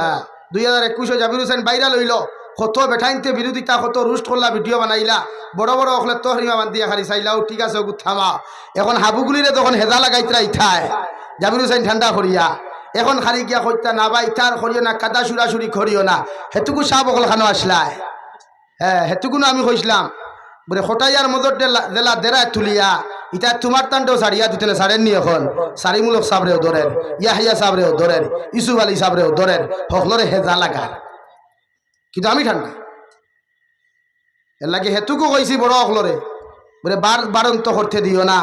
হ্যাঁ। দুই হাজার একুশে জাবির হোসেন বাইরা লইল কত বেঠাইনতে বিরোধিতা কত রুষ্ট করলা ভিডিও বানাইলা। বড় বড় অখলে তো হরিমা বান দিয়া খালি চাইলাও ঠিক আছে ওগু থামা। এখন হাবুগুলিরে তখন হেজা লাগাইতরা ইঠায় জাবির হোসেন ঠান্ডা করিয়া এখন খালি গিয়া কইতা না বা ইটার করিও না কাদা সুরাসুরি করিও না। হেতুকু সাপ অকল খানো আসলায় হ্যাঁ হেতুকুনো আমি কইসলাম বলে হটাইয়ার মদর দেলা দেরা তুলিয়া। ইটা তোমার তান্ডেও সারিয়া দিতে না সারেননি এখন। সারিমূলক সাবরেও ধরেন ইয়াহিয়া সাবরেও ধরেন ইসুফ আলী সাবরেও ধরেন হকলরে হেজা লাগা। কিন্তু আমি ঠান্ডা এর লাগে হেতুকু কইছি বড় অকলরে বলে বার বারন্ত করতে দিও না।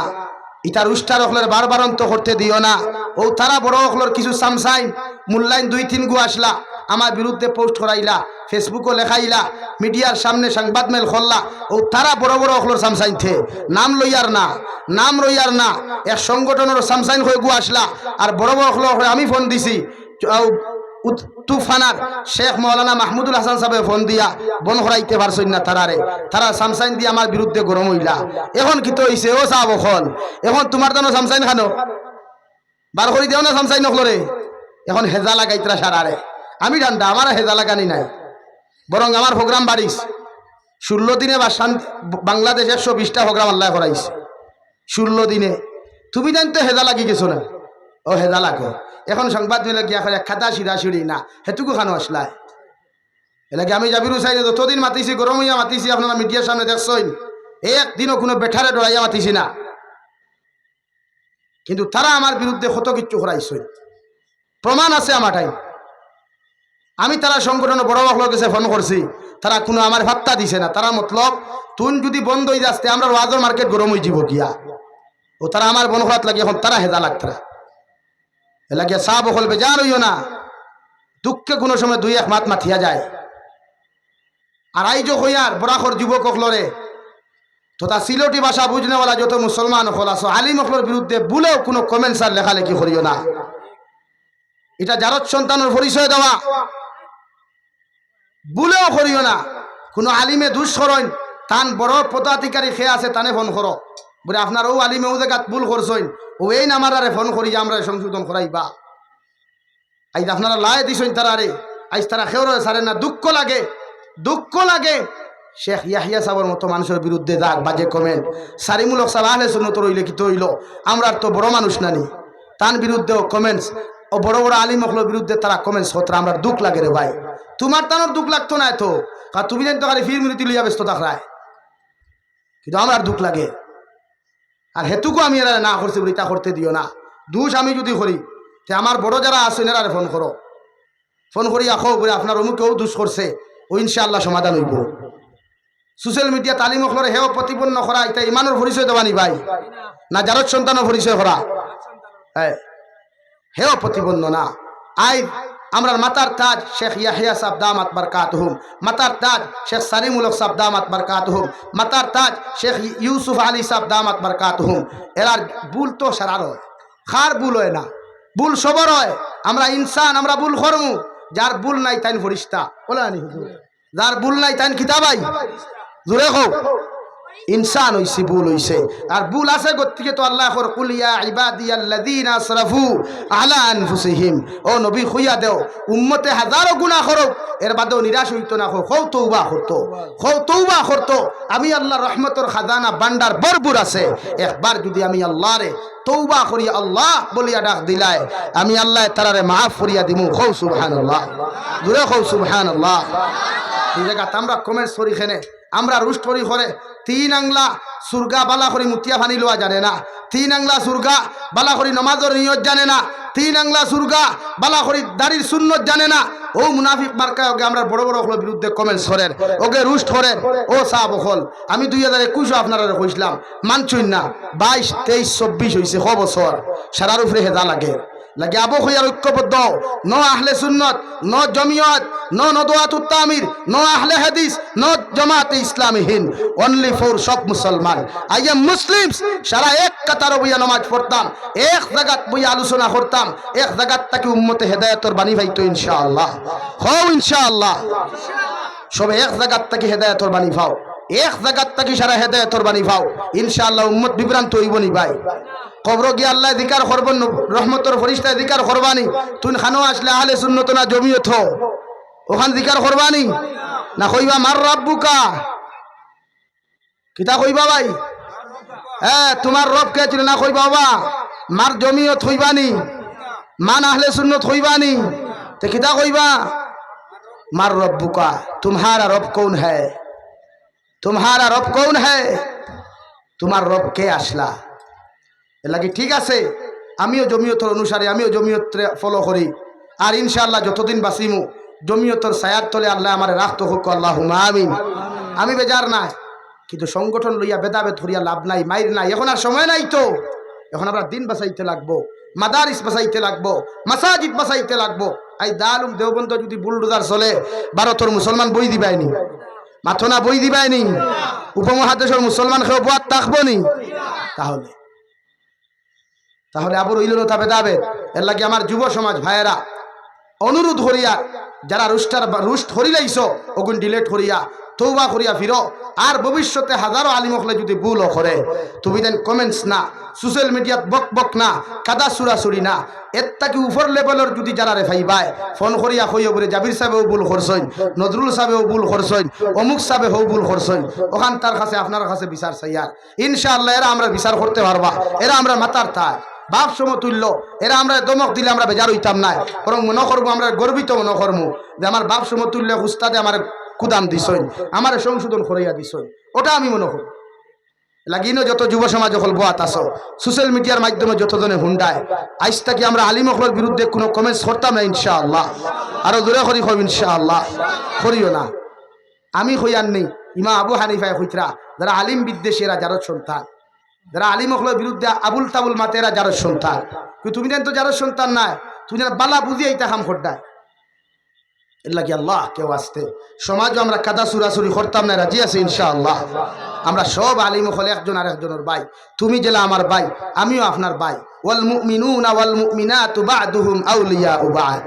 ইটার উষ্ঠার অকলের বার বারন্ত করতে দিও না। ও তারা বড় অকলর কিছু সামসাইন মূল্যায়ন দুই তিন গু আসলা। আমার বিরুদ্ধে পোস্ট করাইলা ফেসবুকও লেখাইলা, মিডিয়ার সামনে সংবাদ মেল খোল্লা ও তারা বড় বড় অকলর সামসাইন থে। নাম লইয়ার না, নাম লইয়ার না, এক সংগঠনের সামসাইন হয়ে গু আসলা, আর বড় বড় অকলর হয়ে আমি ফোন দিছি তুফানার শেখ মৌলানা মাহমুদুল হাসান সাহেব ফোন দিয়া, বন হরাইতে পারছই না তারারে। তারা সামসাইন দিয়ে আমার বিরুদ্ধে গরম হইলা। এখন কি তো হইছে ও চাব এখন এখন তোমার জন্য সামসাইন খানো। বার করে দেও না সামসাইন নকলরে এখন হেজা লাগাইতরা সারারে। আমি ঠান্ডা আমার হেজা লাগানি নাই। বরং আমার প্রোগ্রাম বাড়িস। ষোলো দিনে বা শান্তি বাংলাদেশ একশো বিশটা প্রোগ্রাম আল্লাহ করাইছে। ষোলো দিনে। তুমি জানতো হেজা লাগি গেছো না? ও হেজা লাগো এখন সংবাদ মিলে গিয়া করে খাতা সিরা সিঁড়ি? না, হেতুকু খানো আসলায়। এলাকে আমি যাবির হুসাইনে যতদিন মাতিছি, গরম হইয়া মাতিছি, আপনারা মিডিয়ার সামনে দেখছই একদিনও কোনো বেঠারে ডরাইয়া মাতিছি না। কিন্তু তারা আমার বিরুদ্ধে কত কিচ্ছু করাইছই প্রমাণ আছে আমার টাইম আমি তারা সংগঠন বড় বড় কাছে ফোন করছি। তারা কোনো আমার ভাত্তা দিছে না। তারা মতলব, তুন যদি বন্ধ হয়ে যাচ্ছে আমরা ওয়াজর মার্কেট গরম হয়ে যাব গিয়া। ও তারা আমার বনখাত লাগে এখন তারা হেদা লাগতরা এলাকে সাহ বকল বেজার হইও না। দুঃখে কোনো সময় দুই এক মাত মাথিয়া যায়। আর আইজ হইয়ার বরাখর যুবক অকলরে, তথা সিলটি ভাষা বুঝনেওয়ালা যত মুসলমান হল আছো, আলিম অকলর বিরুদ্ধে বলেও কোনো কমেন্টস আর লেখালেখি করিও না। এটা জারত সন্তানের পরিচয় দেওয়া। বলেও করিও না। কোনো আলিমে দুষ্করণ তান বড় পদাধিকারী খেয়ে আছে, তানে ফোন করো। বলে আপনার ও আলিমে ও জায়গাত ভুল করছইন ও এই নামারারে ফোন করি যে আমরা সংশোধন করাইবা। আইজ আপনারা লাই দিছইন তারা রে, আইজ তারা খেউর সারে না। দুঃখ লাগে দুঃখ লাগে। শেখ ইয়াহিয়া সাহর মতো মানুষের বিরুদ্ধে যাক, বাজে কমেন্ট। সারিমূলক সাহ আহলে সুন্নত রইলে কি তৈল আমরা তো বড় মানুষ নানি তার বিরুদ্ধেও কমেন্টস ও বড় বড় আলিম অকলের বিরুদ্ধে তারা কমেন্টস হতো আমরা দুঃখ লাগে রে ভাই। তোমার তানোর দুঃখ লাগতো না এত। কারণ তুমি জানতো খালি ফির মিনিট লইয়া ব্যস্ত থাকায় কিন্তু আমার দুঃখ লাগে। আর হেতুকু আমি এরা না করছি বলি তা করতে দিও না। দুষ আমি যদি করি, তে আমার বড় যারা আছেন এরা ফোন করো। ফোন করি, আখো বলে আপনার অমুকেও দুষ করছে। ও ইনশাআল্লাহ সমাধান হইব। সোশ্যাল মিডিয়া তালিম অখলরে হেও প্রতিপন্ন করা, এটা ইমানের পরিচয় দেওয়ানি ভাই। না যারত সন্তানের পরিচয় করা। হ্যাঁ। হেও প্রতিপন্ন না। আই আমরা মাতার তাজ শেখ ইয়াহিয়া সাহ দামাত বরকাত হুম মাতার তাজ শেখ সারিমুলক সাহ দামাত বরকাত হুম মাতার তাজ শেখ ইউসুফ আলী সাহ দামাত বরকাত হুম এরার ভুল তো সারার হয়, খার ভুল হয় না। ভুল সবর হয়, আমরা ইনসান, আমরা ভুল করমু যার ভুল নাই তাইন ফরিস্তা। বলে যার ভুল নাই তাইন কিতাবাই। জুড়ে হোক ইনসান হইছে, ভুল হইছে। আর ভুল আছে গতিকে তো আল্লাহ কর কুলিয়া ইবাদিয়াল্লাযিনা আসরাফু আলা আনফুসিহিম ও নবী, খুইয়া দেও, উম্মতে হাজারো গুণা করো এর বাদেও নিরাশ হইতো না খো খৌ তৌবা করতো খৌ তৌবা করতো, আমি আল্লাহ রহমতর খাজানা বান্ডার ভরপুর আছে, একবার যদি আমি আল্লাহরে তৌবা করিয়া আল্লাহ বলিয়া ডাক দিলায়, আমি আল্লাহ তারারে মাফ করিয়া দিমু খৌ সুবহানাল্লাহ, দূরে খৌ সুবহানাল্লাহ। এই জায়গা আমরা কমেন্টস করি খেনে আমরা রুষ্ট করি করে তিন আংলা সুরগা বালা করি মুতিয়া ফানি লোয়া জানে না। তিন আংলা সুরগা বালা করি নমাজর নিয়ত জানে না। তিন আংলা সুরগা বালা করি দাড়ির সুন্নত জানে না। ও মুনাফিক মার্কায় ওকে আমরা বড় বড় হলের বিরুদ্ধে কমেন্টস করেন। ওকে রুষ্ট করেন। ও সাহ বখল আমি দুই হাজার একুশে আপনারা কইছিলাম মানছুই না, বাইশ, তেইশ, চব্বিশ হয়েছে ছ বছর? সারার উপরে হেদা লাগে। লাগে আবু হইয়ার ঐক্যবদ্ধ। ন আহলে সুন্নত, ন জমিয়ত, ন নদোয়াত উত্তামির, ন আহলে হাদিস, ন জামাতে ইসলামীহীন। অনলি ফর সব মুসলমান। আই এম মুসলিমস সারা এক কাতার বইয়া নমাজ পড়তাম, এক জায়গাত বইয়া আলোচনা করতাম, এক জায়গাত তাকে উম্মতে হেদায়তর বাণী ভাইতো ইনশাআল্লাহ। হও ইনশাআল্লাহ। সবে এক জায়গাত তাকে হেদায়তর বাণী পাও, এক জায়গাত তাকে সারা হেদায়তর বাণী পাও, ইনশাআল্লাহ উম্মত বিভ্রান্ত হইব নি ভাই। কবর গিয়ে আল্লাহ দিকার করব রহমতর ফরিস্তা দিকার করবানি। তুই খানো আসলে আহলে তো না জমিও থ ওখান দিকার করবানি? না কইবা, মার রাব্বুকা? কিতা কইবা ভাই? হ্যাঁ তোমার রব কে ছিল না কইবা বাবা? মার জমিও থইবানি মা না হলে শূন্য থইবানি তো কিতা কইবা? মার রব বুকা তুমারা রব কৌন হ্যাঁ তুমারা রব কৌন হ্যাঁ তোমার রব কে আসলা? এ লাগি ঠিক আছে। আমিও জমিয়তর অনুসারে, আমিও জমিয়ত ফলো করি। আর ইনশাআল্লাহ যতদিন বাঁচিমু, জমিয়তর সায়ার তলে আল্লাহ আমার রাখতো হোক আল্লাহ আমিন। আমি বেজার নাই, কিন্তু সংগঠন লইয়া বেদাবে ধরিয়া লাভ নাই, মাইর নাই। এখন আর সময় নাই তো। এখন আমরা দিন বাঁচাইতে লাগবো, মাদারিস বাঁচাইতে লাগবো, মাসাজিদ বাঁচাইতে লাগবো। আই দালুম দেওবন্ধ যদি বুলডোজার চলে, ভারতর মুসলমান বই দিবাইনি। মাথনা বই দিবাইনি। উপমহাদেশের মুসলমান খেয়ে বোয়ার থাকব নি। তাহলে তাহলে আবার হইল তা বেদাবে এর লাগে আমার যুব সমাজ ভাইয়েরা, অনুরোধ করিয়া যারা রুস্টার রুস্ট হরিলাইছ ওগুন ডিলেট করিয়া তৌবা করিয়া ফিরো। আর ভবিষ্যতে হাজারো আলিমকলে যদি ভুলও করে, তুমি দেন কমেন্টস না সোশ্যাল মিডিয়াত বক বক না, কাদা সুরাসুরি না। এর তাকে উপর লেভেলের যদি যারা রেফাই বাই ফোন করিয়া কইও বলে, জাবির সাহেবেও ভুল করছইন নজরুল সাহেবেও ভুল করছইন অমুক সাহেবে হও ভুল করছইন ওখান তার কাছে, আপনার কাছে বিচার চাইয়ার ইনশাআল্লাহ, এরা আমরা বিচার করতে পারবা, এরা আমরা মাতার থাক বাপ সমতুল্য। এরা আমরা দমক দিলে আমরা বেজার হইতাম না বরং মনে করব আমরা গর্বিত মনে করব যে আমার বাপ সমতুল্য উস্তাদে আমার কুদাম দিছইন আমার সংশোধন করাইয়া দিছই ওটা আমি মনে করি। লাগিনো যত যুব সমাজ হল বোয়াত আস সোশ্যাল মিডিয়ার মাধ্যমে যতজনে হুন্ডায় আইস থাকি আমরা আলিমকলের বিরুদ্ধে কোনো কমেন্টস করতাম না ইনশাআল্লাহ। আরও দূরে করি কব ইনশাআল্লাহ। করিও না। আমি হইয়ার নেই। ইমা আবু হানিফায় হইতরা, যারা আলিম বিদ্বেষীরা, যারো সন্তান। যারা আলিম অকলের বিরুদ্ধে আবুল তাবুল মাতেরা যারো সন্তান। কিন্তু তুমি তো যারো সন্তান নাই, তুমি যেন বালা বুঝিয়ে ইতা খাম খোড্ডায় এর লাগি আল্লাহ, কেউ আসতে। সমাজও আমরা কাদা সুরাসুরি করতাম না, রাজি আছে ইনশাআল্লাহ। আমরা সব আলিম হলে একজন আর একজনের ভাই। তুমি জেলা আমার ভাই, আমিও আপনার ভাই। ওয়াল মুমিনুনা ওয়াল মুমিনাতু বা'দুহুম আউলিয়াউ বা'দ।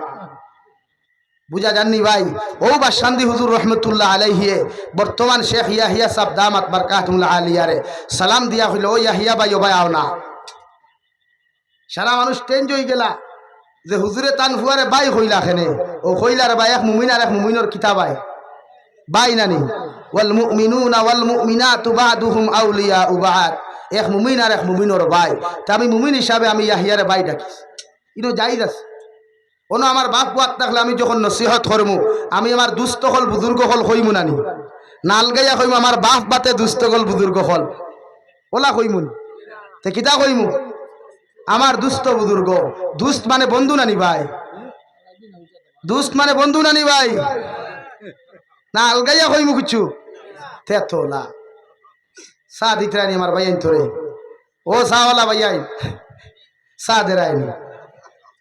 বুঝা জাননি ভাই। ও বা শান্তি হুজুর রহমতুল্লাহ আলাইহিয়ে, বর্তমান শেখ ইয়াহিয়া সাহ দামাত বারকাতুল্লাহ আলিয়ারে। সালাম দিয়া হইল, ও ইয়াহিয়া ভাই, ও ভাই, আও না। সারা মানুষ টেঞ্জ হয়ে গেলা, যে হুজুরে তান ফুয়ারে বাই হইলা খেনে ও হইলার বাই এক মুমিন আর এক মুমিনর কিতা বাই বাই নানি ওয়াল মুমিনুনা ওয়াল মুমিনাতু বা'দুহুম আউলিয়াউ বা'দ। এক মুমিন আর এক মুমিনর বাই। তা আমি মুমিন হিসাবে আমি ইয়াহিয়ারে বাই ডাকিস ইনো জাইজ আছে। Ono আমার বাপ বাদ থাকলে আমি যখন নসিহত করমু, আমি আমার দুস্থ হল, বুজুর্গ হল হইমু নানি। নালগাইয়া হইমু আমার বাপ বাতে দুস্থ হল, বুজুর্গ হল। ওলা কইমুন তে কিতা কইমু? আমার দুস্থ বুজুর্গ। দুস্থ মানে বন্ধু নানি ভাই। দুস্থ মানে বন্ধু নানি ভাই। না আলগাইয়া কইমু কিছু? তে তোলা চা দিতে রানি আমার ভাই তোরে। ও চাওয়ালা ভাই আইন। চা দে রাইনি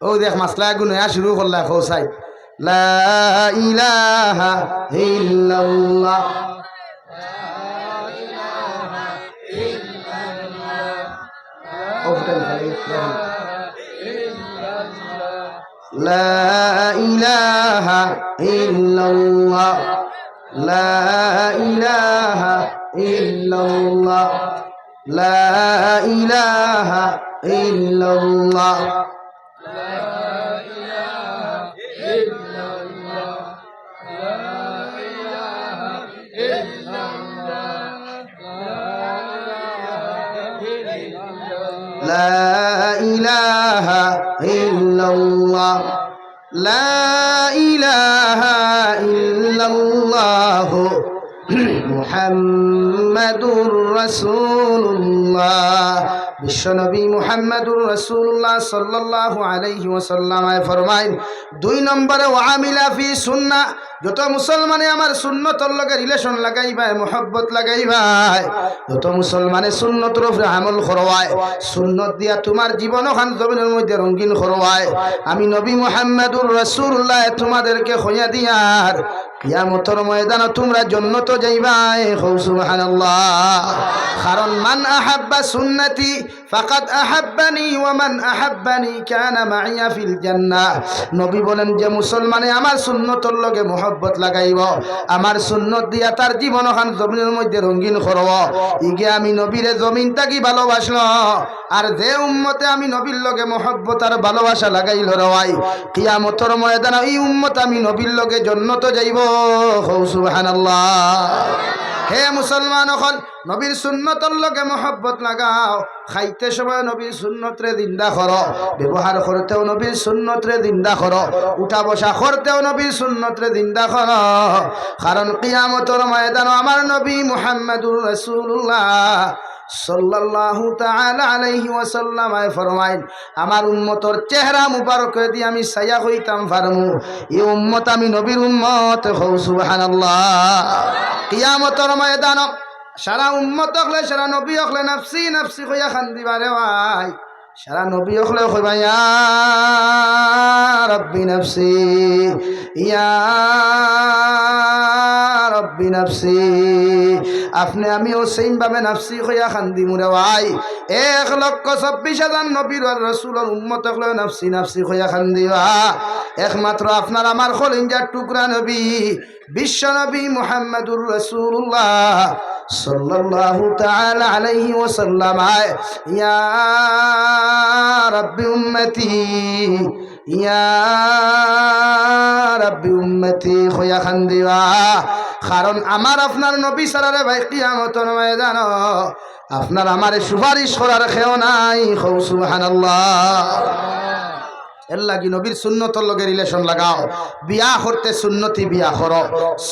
ও দেখ মাসলা গুনে শুরু করলা খোসাই লা ইলাহা ইল্লাল্লাহ ও ফুটানি খালি, দেখেন। لا إله إلا الله لا إله إلا الله لا إله إلا الله إله إلا الله لا إله إلا الله মুহাম্মাদুর রাসূলুল্লাহ বিশ্বনবী মুহাম্মাদুর রাসূলুল্লাহ সাল্লাল্লাহু আলাইহি ওয়াসাল্লাম ফরমাইন দুই নম্বরে ওয়ামিলা ফি সুন্নাহ যত মুসলমানে আমার সুন্নতর লগে রিলেশন লাগাইবাই মোহব্বত লাগাইবাই যত মুসলমানে সুন্নতর আমল করওয়ায় সুন্নত দিয়া তোমার জীবন খান জমিনের মধ্যে রঙিন করওয়ায় আমি নবী মুহাম্মাদুর রাসূলুল্লাহ তোমাদেরকে খইয়া দিয়ার কিয়ামতর ময়দানে তোমরা জন্নত যাইবাই হৌ সুবহানাল্লাহ। কারণ মান আহাব্বা সুন্নতি ফাকাদ আহাব্বানি ওয়ামান আহাব্বানি কানা মাইয়া ফিল জান্নাহ। নবী বলেন যে মুসলমানে আমার সুন্নতর লগে মোহব্বত লাগাইব, আমার সুন্নত দিয়া তার জীবন খান জমিনের মধ্যে রঙিন করব। ইগে আমি নবীরে জমিন তাকি ভালোবাসল, আর যে উম্মতে আমি নবীর লগে মোহব্বত আর ভালোবাসা লাগাইল রওয়াই কিয়ামতর ময়দান এই উম্মত আমি নবীর লগে জন্নত যাইব। হৌ সুবহানাল্লাহ। হে মুসলমান হল, নবীর সুন্নতর লগে মহব্বত লাগাও। খাইতে সময় নবীর সুন্নতরে দিন্দা কর। ব্যবহার করতেও নবীর সুন্নতরে দিন্দা কর। উঠা বসা করতেও নবীর সুন্নতরে দিন্দা কর। কারণ কিয়ামতর ময়দান আমার নবী মুহাম্মদুর রাসূলুল্লাহ। সাল্লাল্লাহু তাআলা আলাইহি ওয়াসাল্লাম ফরমাইন, আমার উম্মতর চেহারা মুবারক দিয়ে আমি সায়া হইতাম ফারমু, এই উম্মত আমি নবীর উম্মত হও সুবহানাল্লাহ। কিয়ামতর ময়দান সারা উম্মত হলে, সারা নবী হলে, নাফসি নাফসি কইয়া খান্দিবারে ভাই, সারা নবী হলে কইবা ইয়া রব্বি নাফসি, ইয়া রব্বি নাফসি। আপনি আমিও সেইম ভাবে নাফসি কইয়া খান্দি মুরে ভাই। এক লক্ষ চব্বিশ হাজার নবীর রসুলের উম্মত হলে নাফসি নাফসি কইয়া খান্দিবা একমাত্র আপনার আমার খলিঞ্জার টুকরা নবী, বিশ্ব নবী মুহাম্মদুর রসুল্লাহ সাল্লাল্লাহু তাআলা আলাইহি ওয়াসাল্লাম। আয়, ইয়া রাব্বি উম্মতি আমার আপনার নবী সারারে ভাই কিয়ামতর ময়দান আপনার আমার সুপারিশ করার খেও নাই। খৌ সুবহানাল্লাহ। এর লাগি নবীর সুন্নতর লগে রিলেশন লাগাও। বিয়া করতে সুন্নতি বিয়া করো।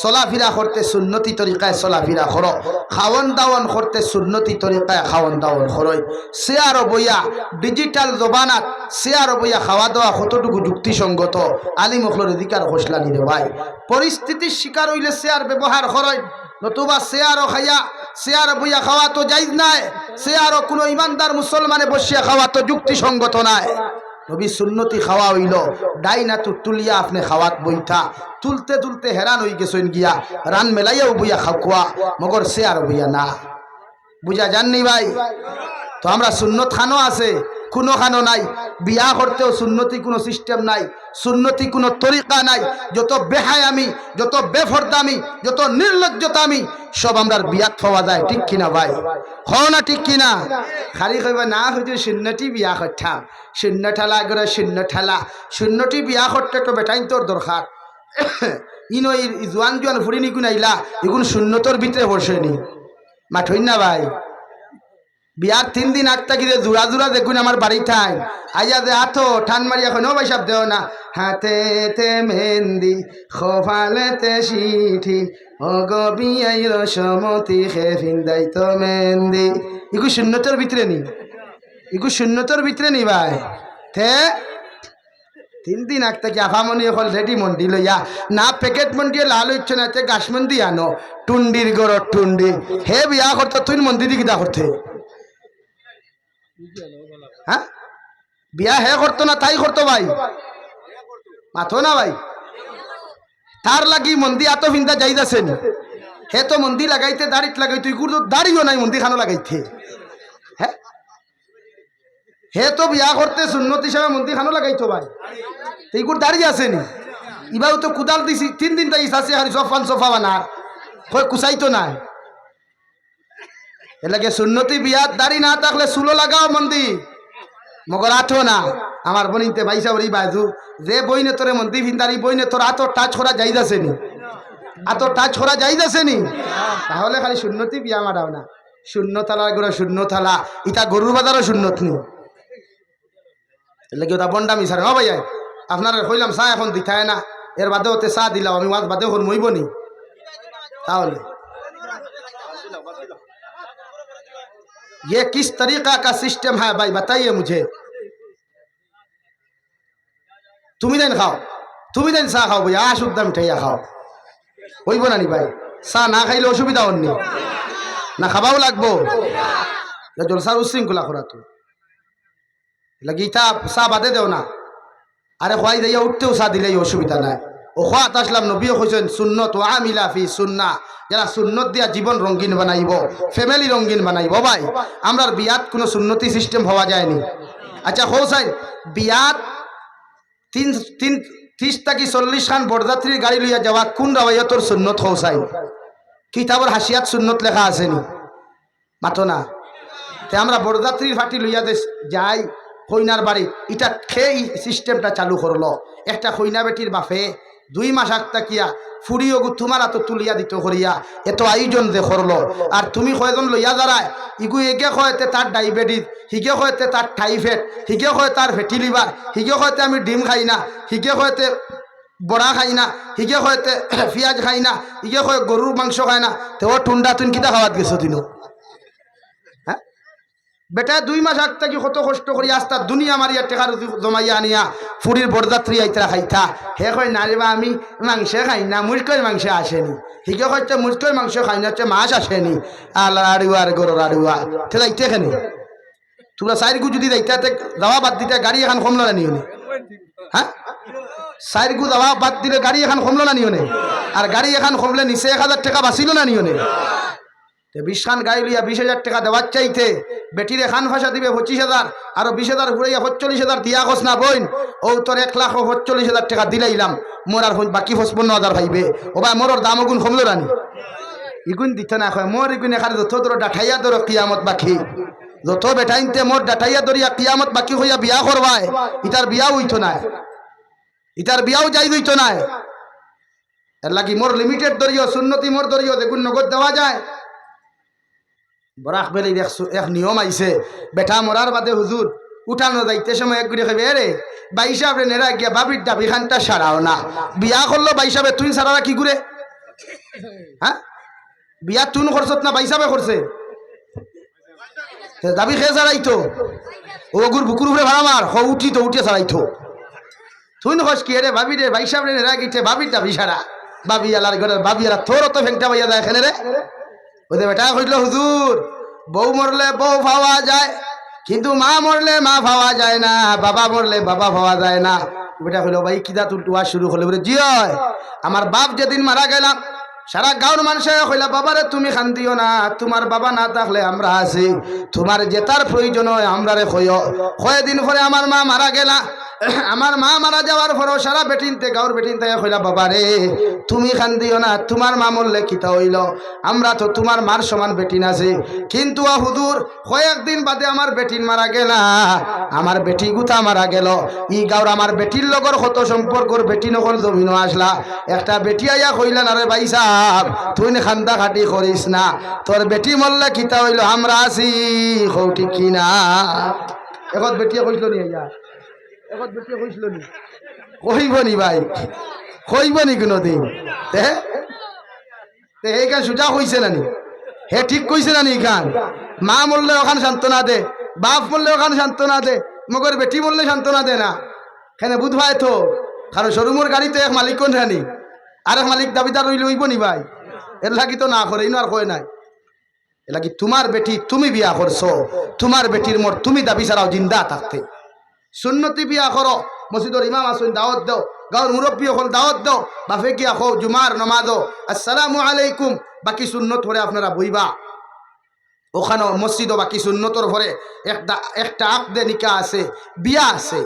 চলাফিরা করতে সুন্নতি তরিকায় চলাফিরা করো। খাওয়ন দাওয়ন করতে সুন্নতি তরিকায় খাওয়ন দাওয়ন করই শেয়ার বইয়া ডিজিটাল জবানাত শেয়ার বইয়া খাওয়া দাওয়া কতটুকু যুক্তিসঙ্গত? আলী মখলোর অধিকার হোসলানি রে ভাই। পরিস্থিতির শিকার হইলে শেয়ার ব্যবহার করই নতুবা শেয়ারও খাইয়া শেয়ার বইয়া খাওয়া তো যাইজ নাই। শেয়ারও কোনো ইমানদার মুসলমানে বসিয়া খাওয়া তো যুক্তিসঙ্গত নাই। নবী সুন্নতি খাওয়া হইল। ডাইনা তু তুলিয়া আপনি খাওয়াত বইঠা। তুলতে তুলতে হেরান হই গেছেন গিয়া। রান মেলাইয়াও বইয়া খাকুয়া মগর সে আর বইয়া না। বুঝা যাননি ভাই? তো আমরা সুন্নত খানো আছে। কোনো খানো নাই। বিয়া করতেও সুন্নতি কোনো সিস্টেম নাই, সুন্নতি কোনো তরিকা নাই। যত বেহায়ামি, যত বেফরদামি, যত নির্লজ্জতামি, সব আমরা বিয়াত পাওয়া যায়, ঠিক কিনা ভাই? হ না ঠিক কিনা? খালি কইবা, না হইতে শূন্যটি বিয়া করতাম শূন্য ঠেলা করে শূন্য ঠেলা। শূন্যটি বিয়া করতে তো বেটাইন তোর দরকার। ইনো জোয়ান জোয়ান ফুরি নিকুন আইলা এগুন শূন্যতর ভিতরে বসেনি। মাঠই না ভাই? বিয়ার তিন দিন আটটা গিয়ে জোড়া জোড়া দেখুন আমার বাড়ি ঠাই। আইয়া দে আতো ঠান মারি এখন, ও ভাই সাপ দেও না। হাতে তে মেহেন্দি, খোফালেতে সিঠি ও গবিয়াই রসমতি খে ফিন্দাই তো মেহেন্দি। ইগু শূন্যতর ভিতরে নি। ইগু শূন্যতর ভিতরে নি ভাই। থে তিন দিন একটা কি আফামনি এখন রেডি মন্ডি লইয়া, না প্যাকেট মন্ডি লাল ইচ্ছে না, তে গাছ মন্দি আনো। টুন্ডির গড় টুন্ডি। হে বিয়া করতো তুই মন্দির কিতা করতে? হ্যাঁ? বিয়া হে করতো না, তাই করতো ভাই? মাথো না ভাই? তার লাগি মন্দি এত ভিন্দা যাইদাছেন হে তো মন্দি লাগাইতে, দাড়িত লাগাইতে ইগুর তো দাড়িও নাই মন্দি খানো লাগাইতে। হ্যাঁ হে তো বিয়া করতে সুন্নত হিসাবে মন্দি খানো লাগাইতো ভাই। তো ইগুর দাঁড়িয়ে আসেনি ইবাও তো কুদাল দিছি, তিন দিন তাই আছে হারি সফান সোফা বানা কই কুসাইতো নাই। এলাকে সুন্নতি, বিয়াত, দাড়ি না থাকলে চুলো লাগাও মন্দি। মগর আঠো না। আমার বনিতে ভাইসা বলি বাজু। যে বইনে তোরে মন্দি ভিন্দারি বইনে তোর আতর টাচ করা যাই নি আতর টাচ করা যাই নি তাহলে খালি সুন্নতি বিয়া মারাও না। শূন্য থালার করে শূন্য থালা ইটা গরুর বাজারও শূন্যত নি। এলাকি ওটা বন্ডা মিশারে হ ভাই আপনার কইলাম চা এখন দিথায় না। এর বাদে ওতে চা দিলাম। আমি ওয়াজ বাদে হন মইব নি। তাহলে। ये किस तरीका का सिस्टम है भाई बताइए मुझे তুমি দেন খাও তুমি দেন চা খাও ভাইয়া শুদ্ধ মিঠাইয়া খাও হইব না নি ভাই চা না খাইলে অসুবিধা হননি না খাবাও লাগবো এ জলসার উশৃঙ্খলা করা তো লাগি ইটা চা বাদে দেও না আরে খোয়াই দিয়ে উঠতেও চা দিলেই অসুবিধা নাই ওখাত আসলাম, নবীও কইছেন, সুন্নত ও আমিলা ফি সুন্না। যারা সুন্নত দিয়া জীবন রঙ্গিন বানাইব ফ্যামিলি রঙ্গিন বানাইব, ভাই, আমরার বিয়াত কোনো সুন্নতি সিস্টেম হওয়া যায়নি। আচ্ছা হোসাইন বিয়াত তিন তিন ত্রিশ থাকি চল্লিশ খান বরযাত্রীর গাড়ি লইয়া যাওয়া, কোন রাওয়াইয়তর সুন্নত হোসাইন কিতাবর হাসিয়াত সুন্নত লেখা আসেনি মাতো না। তে আমরা বরযাত্রীর ফাটি লইয়া যাই, কইনার বাড়ি এটা খেয়ে সিস্টেমটা চালু করল। একটা কইনা বেটির বাপে দুই মাস আগতা তাকিয়া ফুড়িও তোমার এত তুলিয়া দিত করিয়া এত আয়োজন যে করল আর তুমি কয়জন লইয়া দাঁড়ায় ইগু এগে কয়তে তার ডায়াবেটিস হিগে কয়তে তার টাইফয়েড হিগে কয় তার ফেটি লিভার হিগে কয়তে আমি ডিম খাই না হিগে কয়তে বড়া খাই না হিগে কয়তে পিঁয়াজ খাই না হিগে কয় গরুর মাংস খায় না। তেও টুন্ডা তুন কিতা খাওয়াত গেছো হ্যাঁ বেটা, দুই মাস আগ থেকে কত কষ্ট করি আস্তা দুনিয়া মারিয়া টেকার জমাইয়া আনিয়া ফুরির বরযাত্রী আইতরা খাইতা। হে কয় না রে আমি মাংসে খাই না মুরকই মাংস আসেনি। হিকে কইতে মুরকই মাংস খাই না মাছ আসেনি। আল্লাহ আড়ুয়া আর গরুর আড়ুয়া তে যাইতে এখানে তোরা সাইরগু যদি যাইতে যাওয়া বাদ দিতে, গাড়ি এখন কমলো না নিও হ্যাঁ সাইরগু যাওয়া বাদ দিলে গাড়ি এখন কমলো না নিও আর গাড়ি এখন কমলে নিচে এক হাজার টাকা বাঁচিল না নিও বিশ খান গাড়ি লইয়া বিশ হাজার টাকা দেওয়ার চাইতে বেটিরে খান ফাঁসা দিবে পঁচিশ হাজার, আরও বিশ হাজার ঘুরাইয়া পঁচল্লিশ হাজার দিয়া কস না বইন। ও তোর এক লাখ পঁচল্লিশ হাজার টাকা দিলাইলাম, মোর আর বাকি পঁচপন্ন হাজার ভাইবে। ও ভাই, মোর দাম গুণ কমলো রানি। ইগুন দিতে না কয়, মোর ইগুন এখানে যত তোর ডাঠাইয়া তোর কিয়ামত বাকি। যত বেটাইনতে মোর ডাঠাইয়া দরিয়া কিয়ামত বাকি হইয়া বিয়া করবায় ইতার বিয়াও হইতো নাই ইতার বিয়াও যাই হইতো নাই এর লাগি মোর লিমিটেড দরিয় সুন্নতি মোর দরিয় দেখুন নগদ দেওয়া যায় বরাক বেলি এক নিয়ম আইছে। বেটা মরার বাদে হুজুর উঠানো যাইতে সময় এক গুড়ি খাবে রে বাইসাবে নেরা গিয়া বাবির দাবি খানটা সারাও না। বিয়া করল বাইসাবে তুই সারারা কি করে হ্যাঁ বিয়া তুন করছত না বাইসাবে করছে দাবি খেয়ে সারাইতো ও গুর বুকুর উপরে ভাড়া মার হ উঠি তো উঠে সারাইতো তুই নস কি রে ভাবি রে বাইসাব রে নেরা গিয়েছে বাবির দাবি সারা বাবি আলার ঘরের বাবি আলা তোর তো ফেংটা বাইয়া দেয় এখানে রে ওদের বেটা কইল হুজুর। বউ মরলে বউ পাওয়া যায়, কিন্তু মা মরলে মা পাওয়া যায় না, বাবা মরলে বাবা পাওয়া যায় না। বেটা কইল ভাই, কিদা তুলটুয়া শুরু হলে? বলে, জি হয়, আমার বাপ যেদিন মারা গেলাম, সারা গাঁর মানুষে কইলা, বাবারে, তুমি খান দিও না, তোমার বাবা না থাকলে আমরা আছি, তোমার জেতার প্রয়োজন হয় আমরা রে কয় কয়েকদিন পরে আমার মা মারা গেলা আমার মা মারা যাওয়ার পরও সারা বেটিনতে গাঁর বেটিনতে কইলা বাবা রে, তুমি খান দিও না, তোমার মা মরলে কিতা হইল? আমরা তো তোমার মার সমান বেটিন আছে। কিন্তু আ হুদুর কয়েকদিন বাদে আমার বেটিন মারা গেলা। আমার বেটি গুতা মারা গেল। ই গাঁর আমার বেটির লগর কত সম্পর্কর বেটি নকল জমিনও আসলা। একটা বেটি আইয়া কইলা, না রে ভাই সাহ তুই খান্দা খাটি করিস না। তোর বেটি মরলে কিতা হইল? আমরা আছি কৌটি কিনা এখন বেটিয়ে কইল নি আইয়া এখন হে ঠিক মা দে, বাপ দে, মগর বেটি মরলে সান্ত্বনা দে না। কেন বুধ তো, কারণ শোরুমের গাড়িতে এক মালিক কোন রানি? আর এক মালিক দাবিদার রইলে হইব নি ভাই? এর লাগি তো না করে আর কয় নাই। এ লাগি তোমার বেটি তুমি বিয়া করছ, তোমার বেটির মোর তুমি দাবি ছাড়াও জিন্দা থাকতে। সুন্নতি বিয়া করো। মসজিদর ইমাম আসুন দাওয়াত দাও। গাঁর মুরব্বী হল দাওয়াত দাও। বাফে গিয়া খো জুমার নমাদ আসসালামু আলাইকুম। বাকি সুন্নত হরে আপনারা বইবা। ওখানে মসজিদও বাকি সুন্নতর ভরে একটা একটা আকদে নিকা আছে, বিয়া আছে।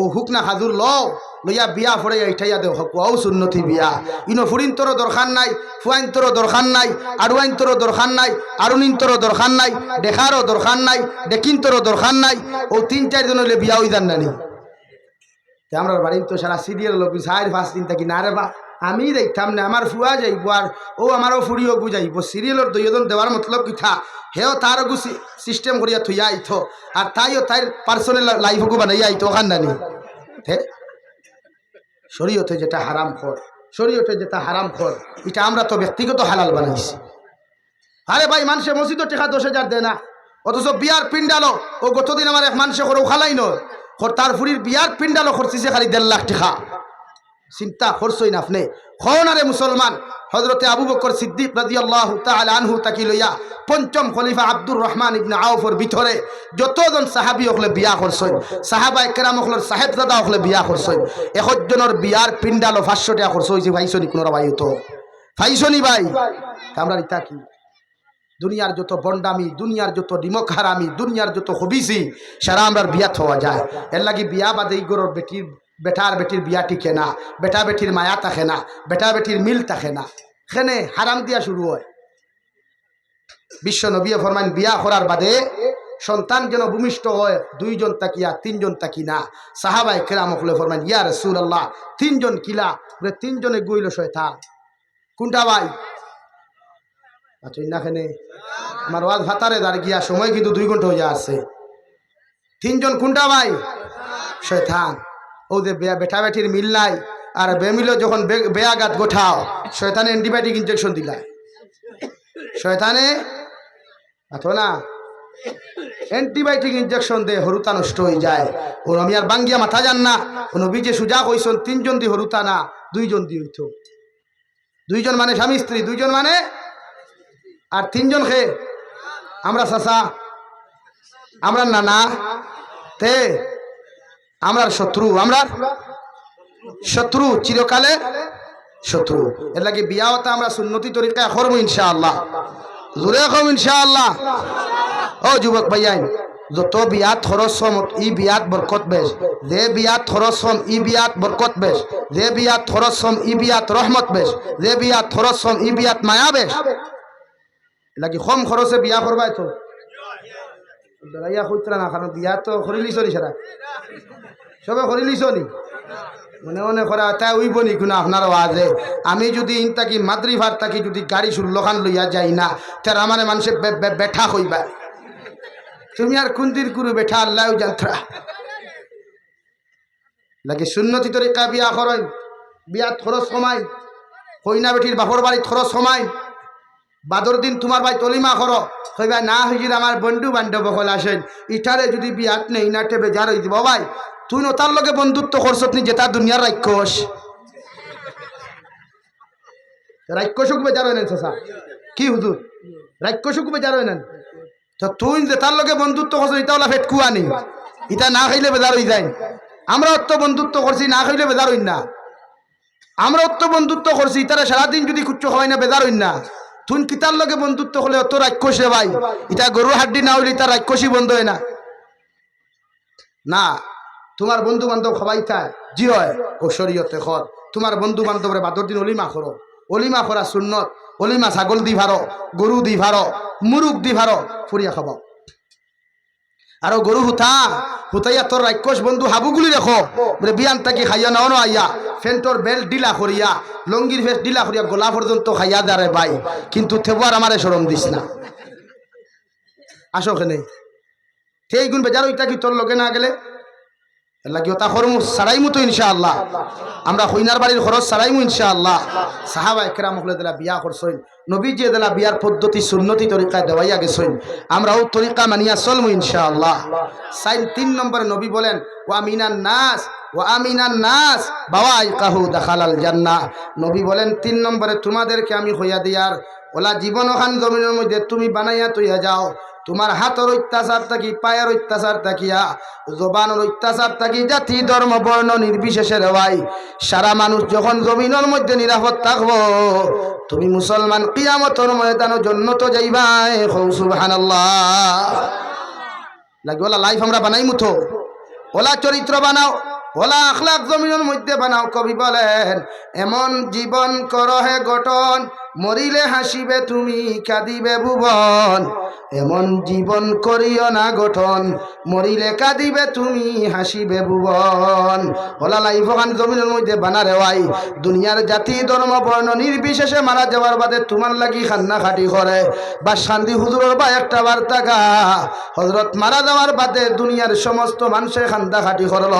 ও হুক না হাজুর লও, লইয়া বিয়া ফরে এইঠাইয়া দেও হকুয়াও সুন্নতি বিয়া। ইনো ফুরিন তোর দরকার নাই, ফুয়াইন তোর দরকার নাই আরুয়াইন তোর দরকার নাই আরুনিন তোর দরকার নাই, দেখারও দরকার নাই, দেখিন তোর দরকার নাই, ও তিন চারজন হইলে বিয়া হই যান নানি আমরা বাড়ির তো সারা সিরিয়াল লোক সাইড ফার্স্ট দিন থাকি, না রে বা, আমি দেখতাম না, আমার ফুয়া যাইব আর ও আমারও ফুড়িও গু যাইব। সিরিয়ালের দুইজন দেওয়ার মতলব কিথা হেও তার গু সিস্টেম করিয়া থইয়া আইথ। আর তাইও তাই পার্সোনাল লাইফকু বানাইয়া আইতো ওখান হে? শরীয়তে যেটা হারাম খর শরীয়তে যেটা হারাম খর এটা আমরা তো ব্যক্তিগত হালাল বানাইছি। আরে ভাই মানুষে মসজিদও টেকা দশ হাজার দেয় না অথচ বিয়ার পিন্ডালো ও গতদিন আমার এক মানুষে করে খালাই নয় তার ফুরির বিয়ার পিন্ডালো খরচিছে খালি দেড় লাখ টাকা চিন্তা করছই না? আপনি হনারে মুসলমান হজরতে আবু বকর সিদ্দিক রাজি আল্লাহ আনহু তাকি লইয়া পঞ্চম খলিফা আব্দুর রহমান ইবনে আউফর ভিতরে যতজন সাহাবি হলে বিয়া করছই সাহাবা একরাম হলের সাহেবজাদা হলে বিয়া করছই একজনের বিয়ার পিন্ডালো পাঁচশো টাকা খরচ হয়েছে ভাইসনি কোনো ভাই তো ভাইসনি ভাই আমরা ইতা কি? দুনিয়ার যত বন্ডামি দুনিয়ার যত ডিমক হারামি দুনিয়ার যত হবিসি সারা আমরা বিয়া হওয়া যায়। এর লাগি বিয়া বাদে এই গরর বেটির বেটার বেটির বিয়া টিকে না বেটা বেটির মায়া থাকে না বেটা বেটির মিল থাকে না সেনে হারাম দিয়া শুরু হয়। বিশ্ব নবীয় ফরমান বিয়া করার বাদে সন্তান যেন ভূমিষ্ঠ হয়, দুইজন তাকিয়া তিনজন তাকি না সাহাবাই কেরাম হলে ফরমান ইয়া রসুল আল্লাহ তিনজন কিলা তিনজনে গুইল শয়তান। কোনটা ভাই? আচ্ছা ইনাখানে আমার ওয়াজ ভাতারে দাঁড় গিয়া, সময় কিন্তু দুই ঘণ্টা হয়ে আছে। তিনজন কোনটা ভাই? শয়তান। ও যে বেয়া বেটা বেটির মিল নাই, আর বেমিল যখন বেয়াঘাত গোঠাও, শয়তানে অ্যান্টিবায়োটিক ইঞ্জেকশন দিলায় শয়তানে? আতো না। অ্যান্টিবায়োটিক ইঞ্জেকশন দে হরুতা নষ্ট হয়ে যায়। ও আমি আর বাঙ্গিয়া মাথা যান না। ও নবী যে সুজা কইসন, তিনজন দি হরুতা না, দুইজন দি হইতো। দুইজন মানে স্বামী, স্ত্রী, দুইজন মানে? আর তিনজন খে আমরা চাচা। আমরা নানা। তে? আমরার শত্রু আমরার শত্রু, চিরকালে শত্রু। এর লাগে বিয়া হতে আমরা সুন্নতি তরিকায় করব ইনশাআল্লাহ। জোরে কম ইনশাআল্লাহ। ও যুবক ভাইয়াই যত বিয়াত হম, ই বিয়াত বরকত বেশ। যে বিয়াত হম, ই বিয়াত বরকত বেশ। যে বিয়াত হম, ই বিয়াত রহমত বেশ। যে বিয়াত হম, ই বিয়াত মায়া বেশ। লাগি কম খরচে বিয়া করবাই তো। বেড়াইয়া কইতরা না, কারণ বিয়া তো করিলিছ নি। সেটা সবে করিলিছ নি? মনে মনে করা তাই উইব নি কোনো আপনার আওয়াজে আমি যদি ইন তাকি মাদ্রিভার তাকি যদি গাড়ি ষোলোখান লইয়া যাই না তার আমার মানুষে বেঠা হইবা তুমি আর কুন্দির কুরু বেঠা আল্লাহ যন্ত্রা লাগে সুন্নতি তরিকা বিয়া করেন বিয়াত খরচ কমাই, কইনা বেটির বাপর বাড়িত খরচ কমাই বাদর দিন তোমার ভাই তলিমা করো কইবা না হইজির আমার বন্ধু বান্ধব হল আসেন ইটারে যদি বিয়াত নেই, না টেবে যার হই দিব ভাই। তুই নতার লগে বন্ধুত্ব করছত নি যেটা দুনিয়ার রাক্ষস। রাক্ষসক বেজার হইনেন চাচা। কি হুজুর? রাক্ষসক বেজার হইনেন তো তুই যে তার লগে বন্ধুত্ব করছ এটা হলা ফেটকুয়া নি। ইটা না খাইলে বেজার হই যায়। আমরা অত বন্ধুত্ব করছি, না খাইলে বেজার হইন না। আমরা অত বন্ধুত্ব করছি তারা সারাদিন যদি কুচ্চ খাওয়াই না, বেজার হইন না। তুই কিতার লগে বন্ধুত্ব হলে অত রাক্ষস রে ভাই? এটা গরু হাড্ডি না হইলে তার রাক্ষসই বন্ধ হয় না। না। তোমার বন্ধু বান্ধব খাবাই থায় জি হয়, ও শরীয়তে খর। তোমার বন্ধু বান্ধবরে বাদর দিন অলিমা করো অলিমা করা সুন্নত, অলিমা ছাগল দি ভারো গরু দি ভারো মুরুখ দি ভারো ফুরিয়া খাব। আর গরু হুতা, হুতাইয়া তোর রাক্ষস বন্ধু হাবুগুলি দেখো বলে, বিয়ান তাকি খাইয়া নাও না আইয়া। ফেন্টর বেল ডিলা করিয়া লঙ্গির ফেস ডিলা করিয়া গোলা পর্যন্ত খাইয়া দাঁড়ে ভাই কিন্তু থেবুয়ার আমারে সরম দিস না আসো ওখানে সেই গুণ বেজার ওইটা কি তোর লোকে না গেলে? ইনশাআল্লাহ। আমরা বিয়া নবী যে পদ্ধতি তরিকা মানিয়া ইনশাআল্লাহ। তিন নম্বরে নবী বলেন ও আমিনান নাস ও আমিনান নাস বাবাই কাহু নবী বলেন, তিন নম্বরে তোমাদেরকে আমি হইয়া দিয়ার। ওলা জীবন ওখান জমিনের মধ্যে তুমি বানাইয়া তৈয়া যাও। তোমার হাতের অত্যাচার থাকি, পায়ের অত্যাচার থাকিয়া, জবানের অত্যাচার থাকি, জাতি, ধর্ম, বর্ণ, নির্বিশেষে রেওয়াই। সারা মানুষ যখন জমিনের মধ্যে নিরাপদ থাকব, তুমি মুসলমান কিয়ামতর ময়দানের জন্য তো যাইবাই সুবাহান লাগে ওলা লাইফ আমরা বানাই মুথো ওলা চরিত্র বানাও, ওলা আখলাক জমিনের মধ্যে বানাও, কবি বলেন, এমন জীবন করহে গঠন মরিলে হাসিবে তুমি, কাঁদিবে ভুবন। এমন জীবন করিও না গঠন, মরিলে কাঁদিবে তুমি, হাসিবে ভুবন। ওলা লাইফ ওখান জমিনের মধ্যে বানারে ওয়াই, দুনিয়ার জাতি, ধর্ম, বর্ণ নির্বিশেষে মারা যাওয়ার বাদে তোমার লাগি খান্না খাটি করে বা শান্তি হুজুরের বা একটা বার্তা গা হজরত মারা যাওয়ার বাদে দুনিয়ার সমস্ত মানুষের খান্দা খাটি করল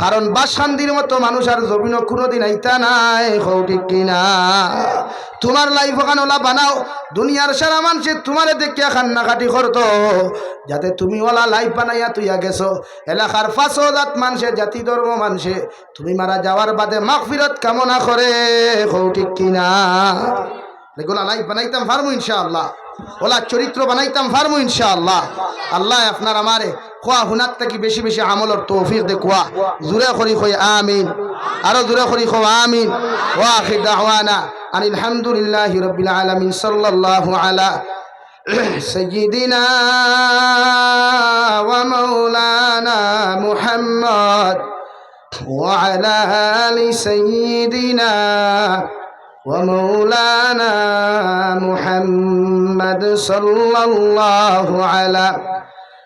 কারণ বা শান্তির মতো মানুষ আর জমিন কোনোদিন আইতা নাই হৌ কিনা। তোমার লাইফ ওখান ওলা বানাও। দুনিয়ার সারা মানুষে তোমারে দেখিয়া কান্নাকাটি করতো। যাতে তুমি ওলা লাইফ বানাইয়া তুইয়া গেছো। এলাকার পাঁচ জাত মানুষে, জাতি ধর্ম মানুষে, তুমি মারা যাওয়ার বাদে মাগফিরত কামনা করে কৌ ঠিক কিনা? এগুলা লাইফ বানাইতাম পারব ইনশাআল্লাহ। ওলা চরিত্র বানাইতাম পারব ইনশাআল্লাহ। আল্লাহ আপনার আমারে কোয়া হুনার থেকে বেশি বেশি আমলের তৌফিক দে কোয়া জুড়ে করি কই আমিন, আরও জুড়ে করি কো আমিন। ওয়া আখির দাওয়ানা। আনিল হামদুলিল্লাহি রাব্বিল আলামিন সাল্লাল্লাহু আলা سيدنا ومولانا محمد وعلى آل سيدنا ومولانا محمد صلى الله على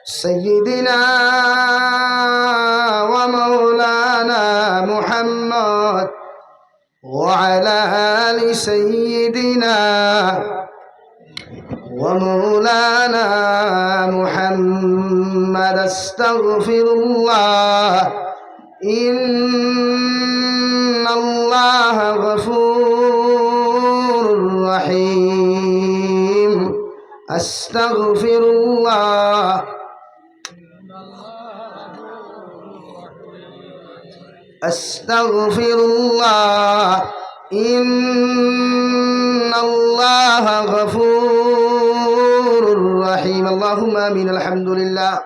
سيدنا ومولانا محمد وعلى آل سيدنا ومولانا محمد استغفر الله. إن الله غفور رحيم. أستغفر الله. أستغفر الله إن الله غفور رحيم اللهم آمين. الحمد لله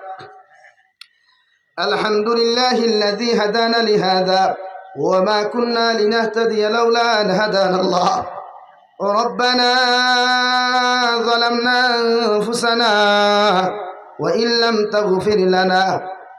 الحمد لله الذي هدانا لهذا وما كنا لنهتدي لولا أن هدانا الله. ربنا ظلمنا أنفسنا وإن لم تغفر لنا.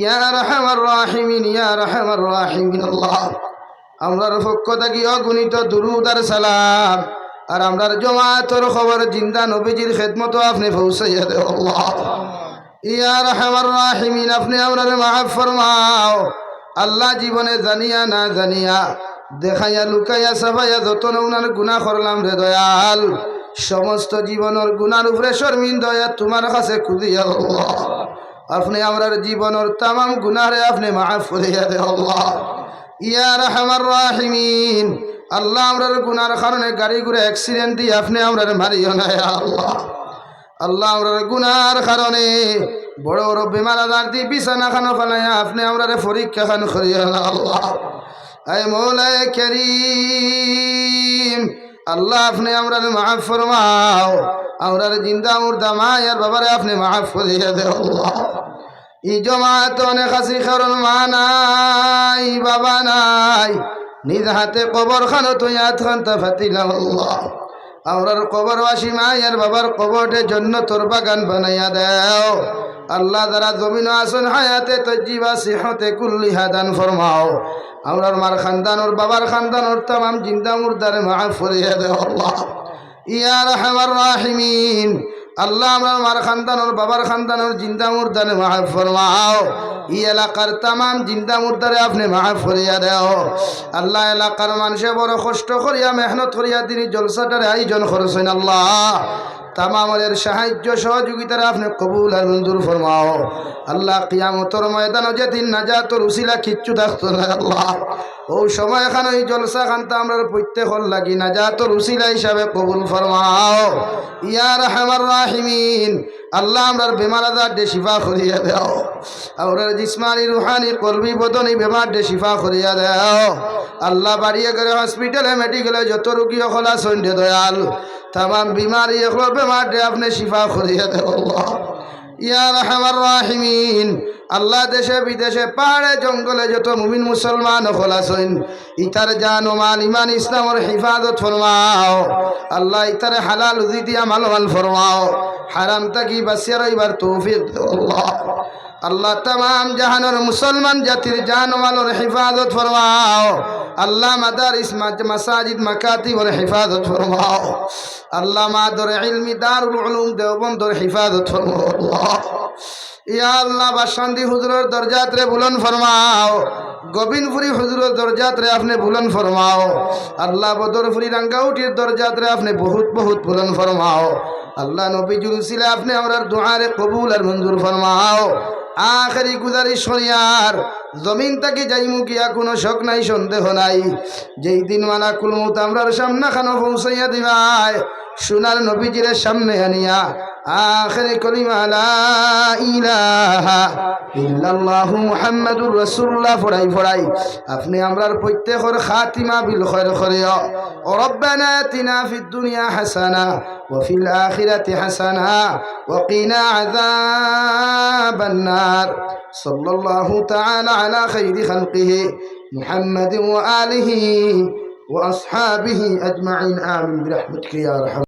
ইয়া রহমার রাহিমিন, ইয়া রহমার রাহিমিন, আল্লাহ। আমরার পক্ষ থাকি অগণিত দুরুদার সালাম। আর আমরার জমাতর খবর, জিন্দা নবীজির খেদমতো আপনি পৌঁছাইয়া দে আল্লাহ। ইয়া রহমার রাহিমিন, আপনি আমরার মাফ ফরমাও। আল্লাহ জীবনে জানিয়া না জানিয়া, দেখাইয়া লুকাইয়া সাফাইয়া যত ওনার গুণা করলাম রে দয়াল। সমস্ত জীবনের গুণার উপরে শর্মিন দয়া তোমার কাছে খুঁজিয়া, আল্লাহ। আপনি আমরার জীবনের তামাম গুনারে আপনি মাফ করিয়া দে আল্লাহ। ইয়া রহমান রাহিমিন। আল্লাহ আমরার গুনার কারণে গাড়ি ঘুরে অ্যাক্সিডেন্ট দিয়ে আপনি আমরার মারিও না আল্লাহ। আল্লাহ আমরার গুনার কারণে বড় বড় বেমার আজার দিয়ে বিছানা খানো ফেলাইয়া আপনি আমরারে পরীক্ষা খান করিয়া না আল্লাহ। আয় মৌলায় করিম, আল্লাহ আপনি আমরা মাফ ফরমাও। আমরার জিন্দা মুর্দা মায়ার বাবারে আপনি মাফ করিয়া দে ই জমাত অনেক হাসি কারণ মা নাই, বাবা নাই। নিজ হাতে কবর খানো তুই হাত খান্তা ফাতিলাম আল্লাহ। আমরার কবরবাসী মায়ের বাবার কবরটে জন্য তোর বাগান বানাইয়া দেও। আল্লাহ দ্বারা জমিন আসন হায়াতে তজ্জিবা সিহতে কুল্লি হাদান ফরমাও। আমরার মার খানদানোর বাবার খানদানোর তাম জিন্দা মুর্দারে মাফ করিয়া দেও ইয়া হামার রাহিমিন। আল্লাহ আমার মার খানদানোর বাবার খানদানোর জিন্দা মুর্দানে মাহাব ফরমাও। ই এলাকার তামাম জিন্দা মুর্দারে আপনি মাহাব ফরিয়া দেও। আল্লাহ এলাকার মানুষে বড় কষ্ট করিয়া, মেহনত করিয়া তিনি জলসাটারে আয়োজন করেছেন আল্লাহ। তামামের সাহায্য সহযোগিতারা আপনি কবুল আর মঞ্জুর ফরমাও। আল্লাহ কিয়ামতর ময়দান যেদিন নাজাতর উসিলা কিচ্ছু থাকতো না, আল্লাহ। ও সময় খান ওই জলসা খানটা আমরা প্রত্যেক লাগি নাজাতর উসিলা হিসাবে কবুল ফরমাও। ইয়ার হামার রাহিমিন, আল্লাহ আমরার বেমার আজার ডে শিফা করিয়া দেও। আমরার জিসমানি, রুহানি কলবি বদনি বেমার ডে শিফা করিয়া দেও। আল্লাহ বাড়িয়ে করে হসপিটালে মেডিকেলে যত রুগী হলা সন্ধ্যে দয়াল। তামাম বিমারি এগুলো বেমার আপনি শিফা করিয়া দেও আল্লাহ। ইয়া রহমান। আল্লাহ দেশে, বিদেশে, পাহাড়ে, জঙ্গলে যত মুমিন মুসলমান খোলাসইন ইতার জান ও মাল ইমান ইসলামর হিফাজত ফরমাও। আল্লাহ ইতারে হালাল উজি দিয়া মালমাল ফরমাও। হারাম তাকি বাসিয়া রইবার তৌফিক আল্লাহ। আল্লাহ তাম জাহানোর মুসলমান জাতির জান ও মালর হিফাজত ফরমাও। আল্লাহ মাদার ইসমাত মাসাজিদ মাকাতি বলে হেফাজত ফরমাও। আল্লাহ মাদর ইলমি দারুল উলুম দেওবন্দর হেফাজত ফরমাও। ইয়া আল্লাহ বাসান্দি হুজুরের দরজাত রে বুলন ফরমাও। গোবিন্দপুরি হুজুরের দরজাত রে আপনি বুলন ফরমাও। আল্লাহ বদরপুরি রাঙ্গাউটির দরজাত রে আপনি বহুত বহুত বুলন ফরমাও। আল্লাহ নবী জুলসিলে আপনি আমরা দোয়ারে কবুল আর মঞ্জুর ফরমাও। আখেরি গুজারি শনিয়ার জমিন তাকে যাইমু কিয়া কোনো শখ নাই, সন্দেহ নাই। যেই দিন মানা কুলমুত আমরার সামনা খানো পৌঁছাইয়া দিবাই সোনার নবীজিরের সামনে আনিয়া آخر كلمة لا إله إلا الله محمد رسول الله. فراي فراي أفني أمرار بيتخر خاتمة بالخير خريا ربنا آتنا في الدنيا حسنة وفي الآخرة حسنة وقنا عذاب النار. صلى الله تعالى على خير خلقه محمد وآله وأصحابه أجمعين. آمين. برحمتك يا رحمة